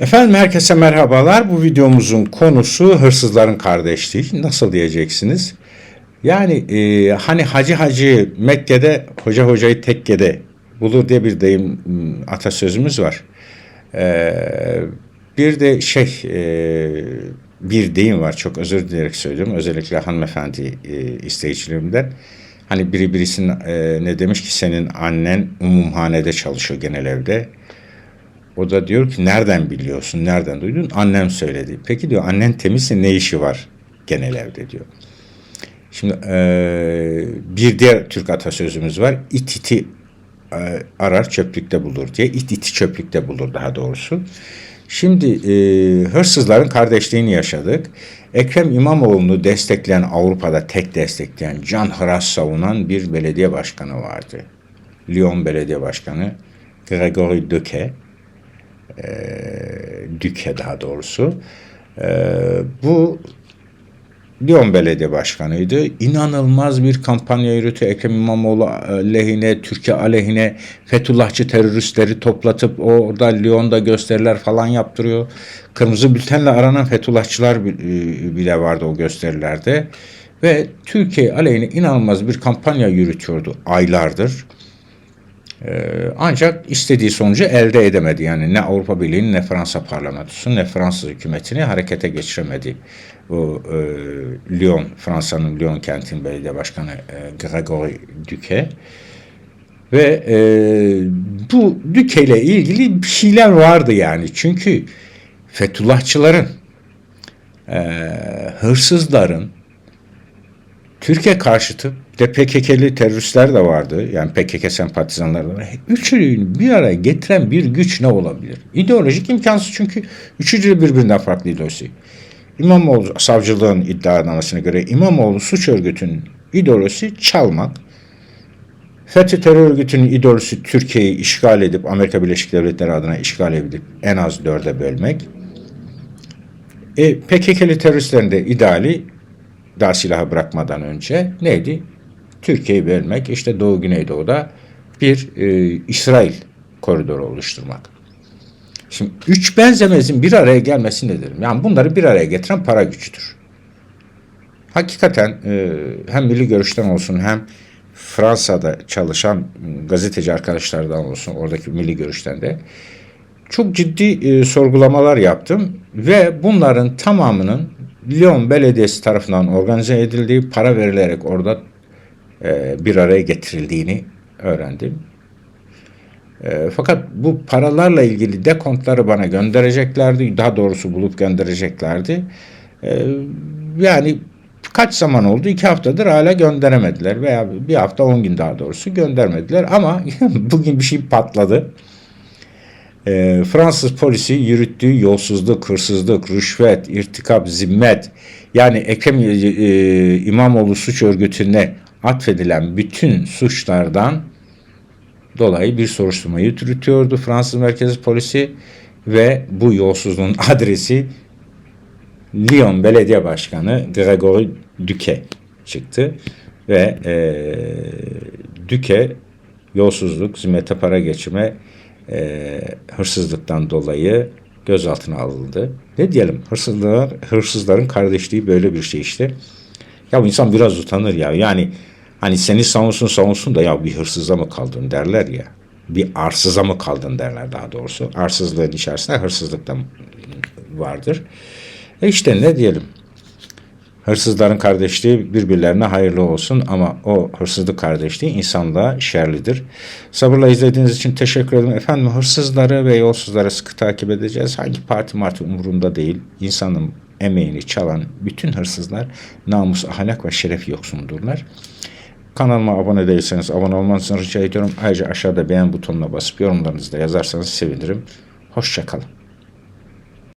Efendim herkese merhabalar. Bu videomuzun konusu hırsızların kardeşliği. Nasıl diyeceksiniz? Yani e, hani hacı hacı Mekke'de hoca hocayı tekkede bulur diye bir deyim m, atasözümüz var. E, bir de şey e, bir deyim var. Çok özür dileyerek söylüyorum. Özellikle hanımefendi e, isteyicilerimden. Hani biri birisinin e, ne demiş ki senin annen umumhanede çalışıyor genel evde. O da diyor ki nereden biliyorsun, nereden duydun? Annem söyledi. Peki diyor annen temizse ne işi var genel evde diyor. Şimdi eee, bir diğer Türk atasözümüz var. İt iti eee, arar çöplükte bulur diye. İt iti çöplükte bulur daha doğrusu. Şimdi eee, hırsızların kardeşliğini yaşadık. Ekrem İmamoğlu'nu destekleyen Avrupa'da tek destekleyen can hıras savunan bir belediye başkanı vardı. Lyon Belediye Başkanı Gregory Döke. Düke daha doğrusu. Ee, bu Lyon Belediye Başkanı'ydı. İnanılmaz bir kampanya yürütü. Ekrem İmamoğlu lehine, Türkiye aleyhine Fethullahçı teröristleri toplatıp orada Lyon'da gösteriler falan yaptırıyor. Kırmızı bültenle aranan Fethullahçılar e, bile vardı o gösterilerde. Ve Türkiye aleyhine inanılmaz bir kampanya yürütüyordu aylardır. Ancak istediği sonucu elde edemedi. Yani ne Avrupa Birliği'nin ne Fransa parlamentosu ne Fransız hükümetini harekete geçiremedi. Bu e, Lyon, Fransa'nın Lyon kentin belediye başkanı e, Gregory Duque. Ve e, bu Duque ile ilgili bir şeyler vardı yani. Çünkü Fethullahçıların, e, hırsızların, Türkiye karşıtı bir de PKK'li teröristler de vardı. Yani PKK sempatizanları da. Üçünü bir araya getiren bir güç ne olabilir? İdeolojik imkansız çünkü üçü de birbirinden farklı ideoloji. İmamoğlu savcılığın iddianamasına göre İmamoğlu suç örgütünün ideolojisi çalmak. FETÖ terör örgütünün ideolojisi Türkiye'yi işgal edip Amerika Birleşik Devletleri adına işgal edip en az dörde bölmek. E, PKK'li teröristlerin de ideali daha silahı bırakmadan önce neydi? Türkiye'yi bölmek, işte Doğu Güneydoğu'da bir e, İsrail koridoru oluşturmak. Şimdi üç benzemezin bir araya gelmesi ne derim? Yani bunları bir araya getiren para gücüdür. Hakikaten e, hem milli görüşten olsun hem Fransa'da çalışan gazeteci arkadaşlardan olsun oradaki milli görüşten de çok ciddi e, sorgulamalar yaptım ve bunların tamamının Lyon Belediyesi tarafından organize edildiği, para verilerek orada e, bir araya getirildiğini öğrendim. E, fakat bu paralarla ilgili dekontları bana göndereceklerdi. Daha doğrusu bulup göndereceklerdi. E, yani kaç zaman oldu? İki haftadır hala gönderemediler. Veya bir hafta on gün daha doğrusu göndermediler. Ama bugün bir şey patladı. E, Fransız polisi yürüttüğü yolsuzluk, hırsızlık, rüşvet, irtikap, zimmet yani Ekrem e, İmamoğlu suç örgütüne atfedilen bütün suçlardan dolayı bir soruşturma yürütüyordu Fransız Merkezi Polisi ve bu yolsuzluğun adresi Lyon Belediye Başkanı Gregory Duque çıktı ve e, Duque yolsuzluk, zimmete para geçirme, e, hırsızlıktan dolayı gözaltına alındı. Ne diyelim hırsızlar, hırsızların kardeşliği böyle bir şey işte. Ya insan biraz utanır ya. Yani hani seni savunsun savunsun da ya bir hırsıza mı kaldın derler ya. Bir arsıza mı kaldın derler daha doğrusu. Arsızlığın içerisinde hırsızlık da vardır. E işte ne diyelim. Hırsızların kardeşliği birbirlerine hayırlı olsun ama o hırsızlık kardeşliği insanlığa şerlidir. Sabırla izlediğiniz için teşekkür ederim. Efendim hırsızları ve yolsuzları sıkı takip edeceğiz. Hangi parti martı umurumda değil. İnsanın emeğini çalan bütün hırsızlar namus, ahlak ve şeref yoksundurlar. Kanalıma abone değilseniz abone olmanızı rica ediyorum. Ayrıca aşağıda beğen butonuna basıp yorumlarınızı da yazarsanız sevinirim. Hoşçakalın.